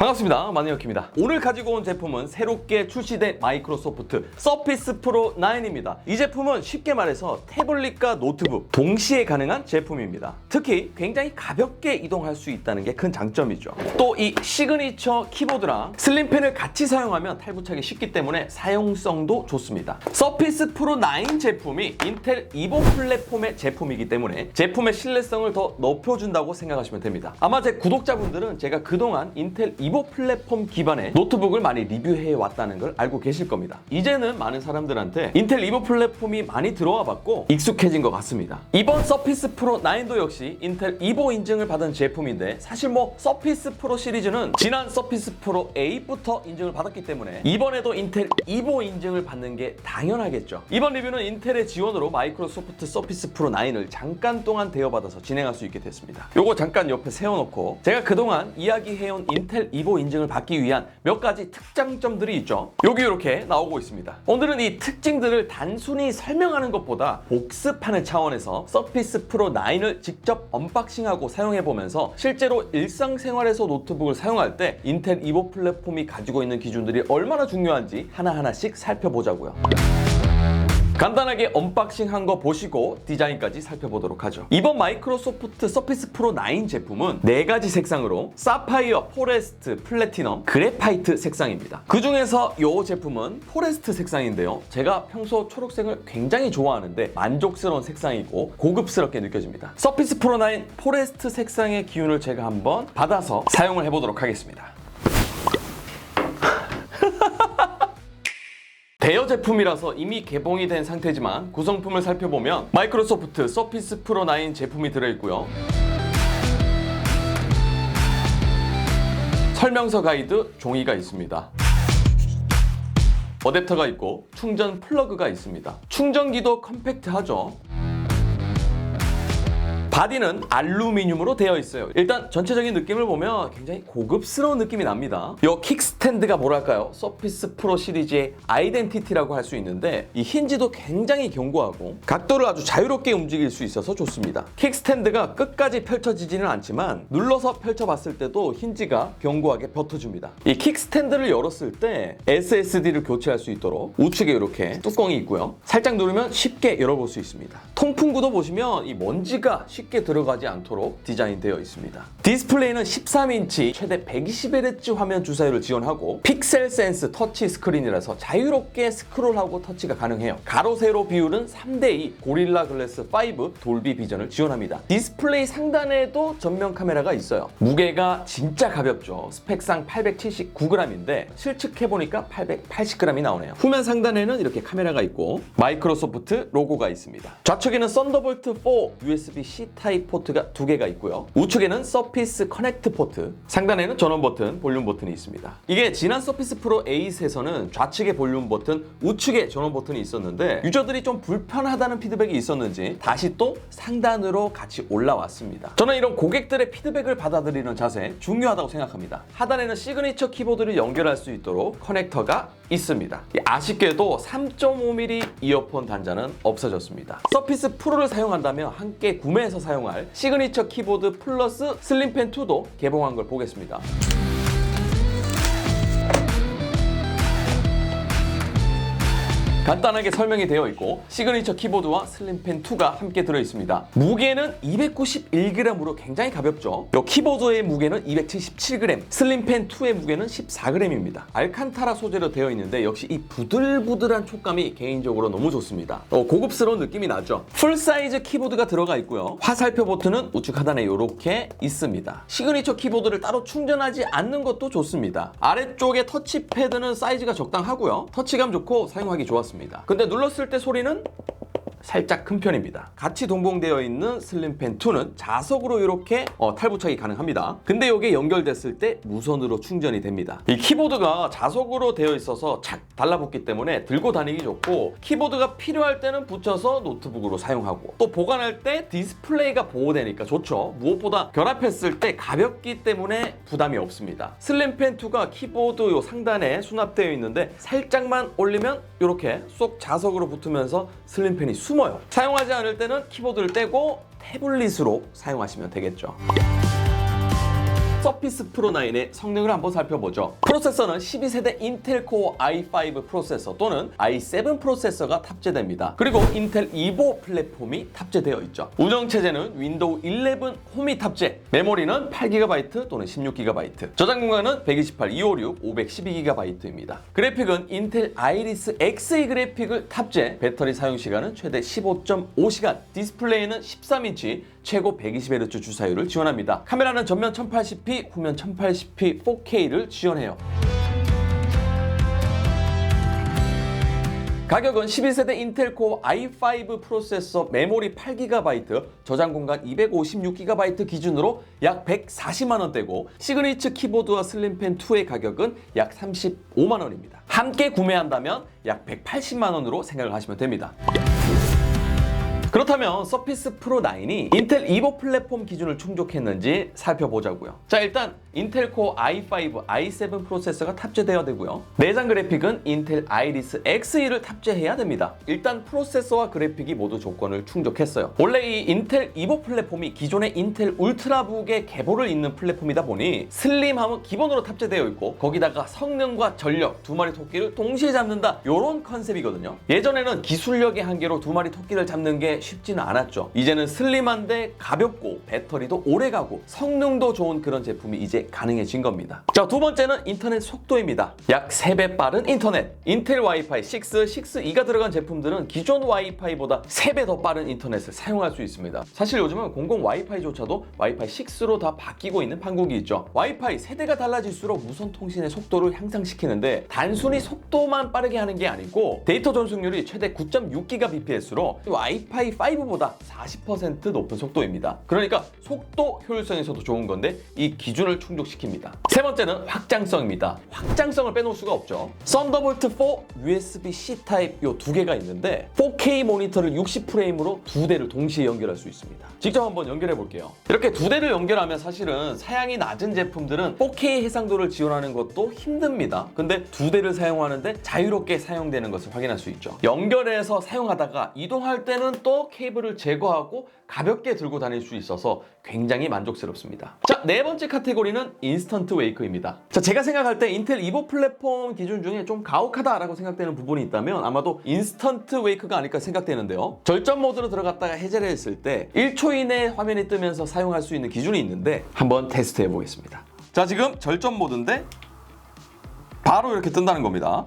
반갑습니다. 마니어키입니다. 오늘 가지고 온 제품은 새롭게 출시된 마이크로소프트 서피스 프로 9입니다. 이 제품은 쉽게 말해서 태블릿과 노트북 동시에 가능한 제품입니다. 특히 굉장히 가볍게 이동할 수 있다는 게 큰 장점이죠. 또 이 시그니처 키보드랑 슬림펜을 같이 사용하면 탈부착이 쉽기 때문에 사용성도 좋습니다. 서피스 프로 9 제품이 인텔 이보 플랫폼의 제품이기 때문에 제품의 신뢰성을 더 높여준다고 생각하시면 됩니다. 아마 제 구독자분들은 제가 그동안 인텔 이보 플랫폼 기반의 노트북을 많이 리뷰해 왔다는 걸 알고 계실 겁니다. 이제는 많은 사람들한테 인텔 이보 플랫폼이 많이 들어와 봤고 익숙해진 것 같습니다. 이번 서피스 프로 9도 역시 인텔 이보 인증을 받은 제품인데 사실 뭐 서피스 프로 시리즈는 지난 서피스 프로 8부터 인증을 받았기 때문에 이번에도 인텔 이보 인증을 받는 게 당연하겠죠. 이번 리뷰는 인텔의 지원으로 마이크로소프트 서피스 프로 9을 잠깐 동안 대여받아서 진행할 수 있게 됐습니다. 요거 잠깐 옆에 세워놓고 제가 그동안 이야기해온 인텔 이보 인증을 받기 위한 몇 가지 특장점들이 있죠. 여기 이렇게 나오고 있습니다. 오늘은 이 특징들을 단순히 설명하는 것보다 복습하는 차원에서 서피스 프로 9을 직접 언박싱하고 사용해보면서 실제로 일상생활에서 노트북을 사용할 때 인텔 이보 플랫폼이 가지고 있는 기준들이 얼마나 중요한지 하나하나씩 살펴보자고요. 간단하게 언박싱한 거 보시고 디자인까지 살펴보도록 하죠. 이번 마이크로소프트 서피스 프로 9 제품은 네 가지 색상으로 사파이어, 포레스트, 플래티넘, 그래파이트 색상입니다. 그 중에서 이 제품은 포레스트 색상인데요. 제가 평소 초록색을 굉장히 좋아하는데 만족스러운 색상이고 고급스럽게 느껴집니다. 서피스 프로 9 포레스트 색상의 기운을 제가 한번 받아서 사용을 해보도록 하겠습니다. 대여 제품이라서 이미 개봉이 된 상태지만 구성품을 살펴보면 마이크로소프트 서피스 프로 9 제품이 들어있고요. 설명서 가이드 종이가 있습니다. 어댑터가 있고 충전 플러그가 있습니다. 충전기도 컴팩트하죠. 바디는 알루미늄으로 되어 있어요. 일단 전체적인 느낌을 보면 굉장히 고급스러운 느낌이 납니다. 이 킥스탠드가 뭐랄까요? 서피스 프로 시리즈의 아이덴티티라고 할 수 있는데 이 힌지도 굉장히 견고하고 각도를 아주 자유롭게 움직일 수 있어서 좋습니다. 킥스탠드가 끝까지 펼쳐지지는 않지만 눌러서 펼쳐봤을 때도 힌지가 견고하게 버텨줍니다. 이 킥스탠드를 열었을 때 SSD를 교체할 수 있도록 우측에 이렇게 뚜껑이 있고요. 살짝 누르면 쉽게 열어볼 수 있습니다. 통풍구도 보시면 이 먼지가 쉽게 들어가지 않도록 디자인되어 있습니다. 디스플레이는 13인치 최대 120Hz 화면 주사율을 지원하고 픽셀 센스 터치 스크린이라서 자유롭게 스크롤하고 터치가 가능해요. 가로 세로 비율은 3대2 고릴라 글래스 5 돌비 비전을 지원합니다. 디스플레이 상단에도 전면 카메라가 있어요. 무게가 진짜 가볍죠. 스펙상 879g인데 실측해보니까 880g이 나오네요. 후면 상단에는 이렇게 카메라가 있고 마이크로소프트 로고가 있습니다. 좌측 에는 썬더볼트 4 USB-C 타입 포트가 두 개가 있고요. 우측에는 서피스 커넥트 포트, 상단에는 전원 버튼, 볼륨 버튼이 있습니다. 이게 지난 서피스 프로 8에서는 좌측에 볼륨 버튼, 우측에 전원 버튼이 있었는데 유저들이 좀 불편하다는 피드백이 있었는지 다시 또 상단으로 같이 올라왔습니다. 저는 이런 고객들의 피드백을 받아들이는 자세 중요하다고 생각합니다. 하단에는 시그니처 키보드를 연결할 수 있도록 커넥터가 있습니다. 아쉽게도 3.5mm 이어폰 단자는 없어졌습니다. 서피스 프로를 사용한다면 함께 구매해서 사용할 시그니처 키보드 플러스 슬림펜 2도 개봉한 걸 보겠습니다. 간단하게 설명이 되어 있고 시그니처 키보드와 슬림펜 2가 함께 들어 있습니다. 무게는 291g으로 굉장히 가볍죠. 이 키보드의 무게는 277g, 슬림펜 2의 무게는 14g입니다. 알칸타라 소재로 되어 있는데 역시 이 부들부들한 촉감이 개인적으로 너무 좋습니다. 어, 고급스러운 느낌이 나죠. 풀 사이즈 키보드가 들어가 있고요. 화살표 버튼은 우측 하단에 이렇게 있습니다. 시그니처 키보드를 따로 충전하지 않는 것도 좋습니다. 아래쪽에 터치패드는 사이즈가 적당하고요. 터치감 좋고 사용하기 좋았습니다. 근데 눌렀을 때 소리는 살짝 큰 편입니다. 같이 동봉되어 있는 슬림펜 2는 자석으로 이렇게 어, 탈부착이 가능합니다. 근데 이게 연결됐을 때 무선으로 충전이 됩니다. 이 키보드가 자석으로 되어 있어서 착 달라붙기 때문에 들고 다니기 좋고 키보드가 필요할 때는 붙여서 노트북으로 사용하고 또 보관할 때 디스플레이가 보호되니까 좋죠. 무엇보다 결합했을 때 가볍기 때문에 부담이 없습니다. 슬림펜 2가 키보드 요 상단에 수납되어 있는데 살짝만 올리면 이렇게 쏙 자석으로 붙으면서 슬림펜이 숨어요. 사용하지 않을 때는 키보드를 떼고 태블릿으로 사용하시면 되겠죠. 서피스 프로 9의 성능을 한번 살펴보죠. 프로세서는 12세대 인텔 코어 i5 프로세서 또는 i7 프로세서가 탑재됩니다. 그리고 인텔 이보 플랫폼이 탑재되어 있죠. 운영 체제는 윈도우 11 홈이 탑재. 메모리는 8GB 또는 16GB. 저장 공간은 128, 256, 512GB입니다. 그래픽은 인텔 아이리스 Xe 그래픽을 탑재. 배터리 사용 시간은 최대 15.5시간. 디스플레이는 13인치 최고 120Hz 주사율을 지원합니다. 카메라는 전면 1080p, 후면 1080p 4K를 지원해요. 가격은 11세대 인텔 코어 i5 프로세서 메모리 8GB, 저장 공간 256GB 기준으로 약 140만 원대고 시그니처 키보드와 슬림펜 2의 가격은 약 35만 원입니다. 함께 구매한다면 약 180만 원으로 생각을 하시면 됩니다. 그렇다면 서피스 프로 9이 인텔 이보 플랫폼 기준을 충족했는지 살펴보자고요. 자 일단 인텔 코어 i5, i7 프로세서가 탑재되어야 되고요. 내장 그래픽은 인텔 아이리스 Xe 를 탑재해야 됩니다. 일단 프로세서와 그래픽이 모두 조건을 충족했어요. 원래 이 인텔 이보 플랫폼이 기존의 인텔 울트라북의 계보를 잇는 플랫폼이다 보니 슬림함은 기본으로 탑재되어 있고 거기다가 성능과 전력 두 마리 토끼를 동시에 잡는다 이런 컨셉이거든요. 예전에는 기술력의 한계로 두 마리 토끼를 잡는 게 쉽지 는 않았죠. 이제는 슬림한데 가볍고 배터리도 오래가고 성능도 좋은 그런 제품이 이제 가능해진 겁니다. 자, 두 번째는 인터넷 속도입니다. 약 3배 빠른 인터넷. 인텔 와이파이 6, 6E가 들어간 제품들은 기존 와이파이보다 3배 더 빠른 인터넷을 사용할 수 있습니다. 사실 요즘은 공공 와이파이조차도 와이파이 6로 다 바뀌고 있는 판국이 있죠. 와이파이 세대가 달라질수록 무선 통신의 속도를 향상시키는데 단순히 속도만 빠르게 하는 게 아니고 데이터 전송률이 최대 9.6GBps로 와이파이 5 보다 40% 높은 속도입니다. 그러니까 속도 효율성에서도 좋은 건데 이 기준을 충족시킵니다. 세 번째는 확장성입니다. 확장성을 빼놓을 수가 없죠. 썬더볼트 4, USB-C 타입 요 두 개가 있는데 4K 모니터를 60프레임으로 두 대를 동시에 연결할 수 있습니다. 직접 한번 연결해 볼게요. 이렇게 두 대를 연결하면 사실은 사양이 낮은 제품들은 4K 해상도를 지원하는 것도 힘듭니다. 근데 두 대를 사용하는데 자유롭게 사용되는 것을 확인할 수 있죠. 연결해서 사용하다가 이동할 때는 또 케이블을 제거하고 가볍게 들고 다닐 수 있어서 굉장히 만족스럽습니다. 자, 네 번째 카테고리는 인스턴트 웨이크입니다. 자, 제가 생각할 때 인텔 이보 플랫폼 기준 중에 좀 가혹하다라고 생각되는 부분이 있다면 아마도 인스턴트 웨이크가 아닐까 생각되는데요. 절전 모드로 들어갔다가 해제를 했을 때 1초 이내 화면이 뜨면서 사용할 수 있는 기준이 있는데 한번 테스트 해 보겠습니다. 자, 지금 절전 모드인데 바로 이렇게 뜬다는 겁니다.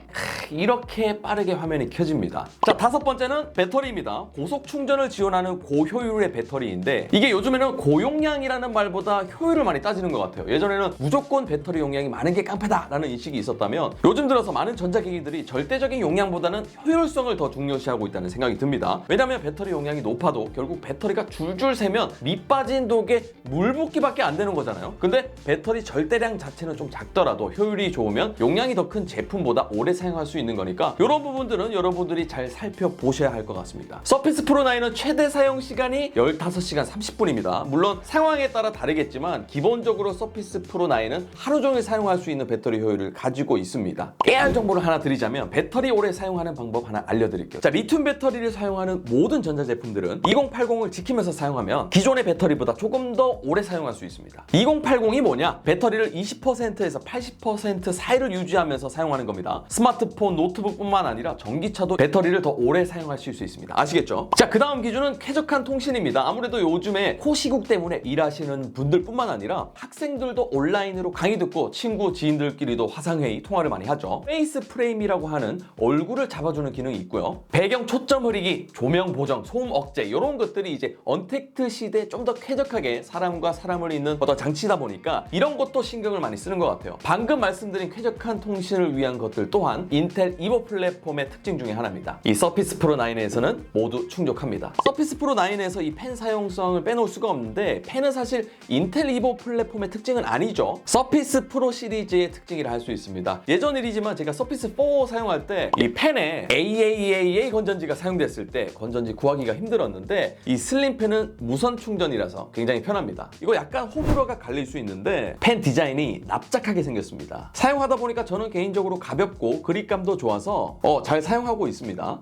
이렇게 빠르게 화면이 켜집니다. 자, 다섯 번째는 배터리입니다. 고속 충전을 지원하는 고효율의 배터리인데 이게 요즘에는 고용량이라는 말보다 효율을 많이 따지는 것 같아요. 예전에는 무조건 배터리 용량이 많은 게 깡패다라는 인식이 있었다면 요즘 들어서 많은 전자기기들이 절대적인 용량보다는 효율성을 더 중요시하고 있다는 생각이 듭니다. 왜냐하면 배터리 용량이 높아도 결국 배터리가 줄줄 새면 밑 빠진 독에 물 붓기밖에 안 되는 거잖아요. 근데 배터리 절대량 자체는 좀 작더라도 효율이 좋으면 용량 이 더 큰 제품보다 오래 사용할 수 있는 거니까 이런 부분들은 여러분들이 잘 살펴보셔야 할 것 같습니다. 서피스 프로 9은 최대 사용 시간이 15시간 30분입니다. 물론 상황에 따라 다르겠지만 기본적으로 서피스 프로 9은 하루 종일 사용할 수 있는 배터리 효율을 가지고 있습니다. 깨알 정보를 하나 드리자면 배터리 오래 사용하는 방법 하나 알려드릴게요. 자, 리튬 배터리를 사용하는 모든 전자제품들은 2080을 지키면서 사용하면 기존의 배터리보다 조금 더 오래 사용할 수 있습니다. 2080이 뭐냐? 배터리를 20%에서 80% 사이를 유지 하면서 사용하는 겁니다. 스마트폰, 노트북뿐만 아니라 전기차도 배터리를 더 오래 사용하실 수 있습니다. 아시겠죠? 자, 그 다음 기준은 쾌적한 통신입니다. 아무래도 요즘에 코시국 때문에 일하시는 분들뿐만 아니라 학생들도 온라인으로 강의 듣고 친구, 지인들끼리도 화상회의, 통화를 많이 하죠. 페이스 프레임이라고 하는 얼굴을 잡아주는 기능이 있고요. 배경 초점 흐리기, 조명 보정, 소음 억제 이런 것들이 이제 언택트 시대에 좀 더 쾌적하게 사람과 사람을 잇는 어떤 장치다 보니까 이런 것도 신경을 많이 쓰는 것 같아요. 방금 말씀드린 쾌적한 통신을 위한 것들 또한 인텔 이보 플랫폼의 특징 중에 하나입니다. 이 서피스 프로 9에서는 모두 충족합니다. 서피스 프로 9에서 이 펜 사용성을 빼놓을 수가 없는데 펜은 사실 인텔 이보 플랫폼의 특징은 아니죠. 서피스 프로 시리즈의 특징이라 할 수 있습니다. 예전 일이지만 제가 서피스 4 사용할 때 이 펜에 AAAA 건전지가 사용됐을 때 건전지 구하기가 힘들었는데 이 슬림 펜은 무선 충전이라서 굉장히 편합니다. 이거 약간 호불호가 갈릴 수 있는데 펜 디자인이 납작하게 생겼습니다. 사용하다 보니까 저는 개인적으로 가볍고 그립감도 좋아서 어, 잘 사용하고 있습니다.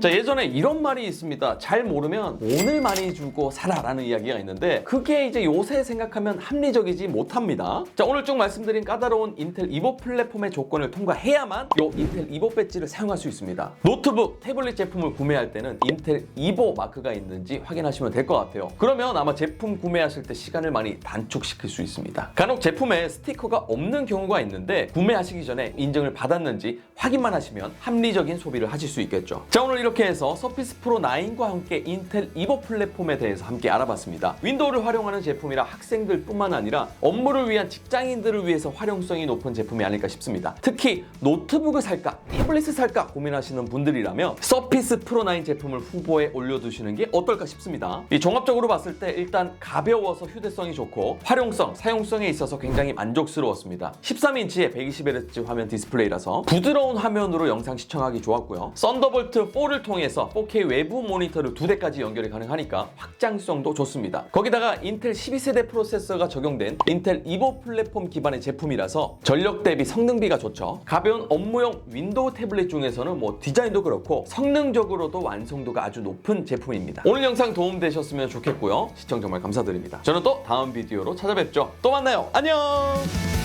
자 예전에 이런 말이 있습니다. 잘 모르면 돈을 많이 주고 살아라는 이야기가 있는데 그게 이제 요새 생각하면 합리적이지 못합니다. 자 오늘 쭉 말씀드린 까다로운 인텔 이보 플랫폼의 조건을 통과해야만 요 인텔 이보 배지를 사용할 수 있습니다. 노트북, 태블릿 제품을 구매할 때는 인텔 이보 마크가 있는지 확인하시면 될 것 같아요. 그러면 아마 제품 구매하실 때 시간을 많이 단축시킬 수 있습니다. 간혹 제품에 스티커가 없는 경우가 있는데 구매하시기 전에 인증을 받았는지 확인만 하시면 합리적인 소비를 하실 수 있겠죠. 자 오늘 이렇게 해서 서피스 프로 9과 함께 인텔 이보 플랫폼에 대해서 함께 알아봤습니다. 윈도우를 활용하는 제품이라 학생들뿐만 아니라 업무를 위한 직장인들을 위해서 활용성이 높은 제품이 아닐까 싶습니다. 특히 노트북을 살까, 태블릿을 살까 고민하시는 분들이라면 서피스 프로 9 제품을 후보에 올려두시는 게 어떨까 싶습니다. 이 종합적으로 봤을 때 일단 가벼워서 휴대성이 좋고 활용성, 사용성에 있어서 굉장히 만족스러웠습니다. 13인치의 120Hz 화면 디스플레이라서 부드러운 화면으로 영상 시청하기 좋았고요. 썬더볼트 4를 통해서 4K 외부 모니터를 두 대까지 연결이 가능하니까 확장성도 좋습니다. 거기다가 인텔 12세대 프로세서가 적용된 인텔 이보 플랫폼 기반의 제품이라서 전력 대비 성능비가 좋죠. 가벼운 업무용 윈도우 태블릿 중에서는 뭐 디자인도 그렇고 성능적으로도 완성도가 아주 높은 제품입니다. 오늘 영상 도움되셨으면 좋겠고요. 시청 정말 감사드립니다. 저는 또 다음 비디오로 찾아뵙죠. 또 만나요. 안녕!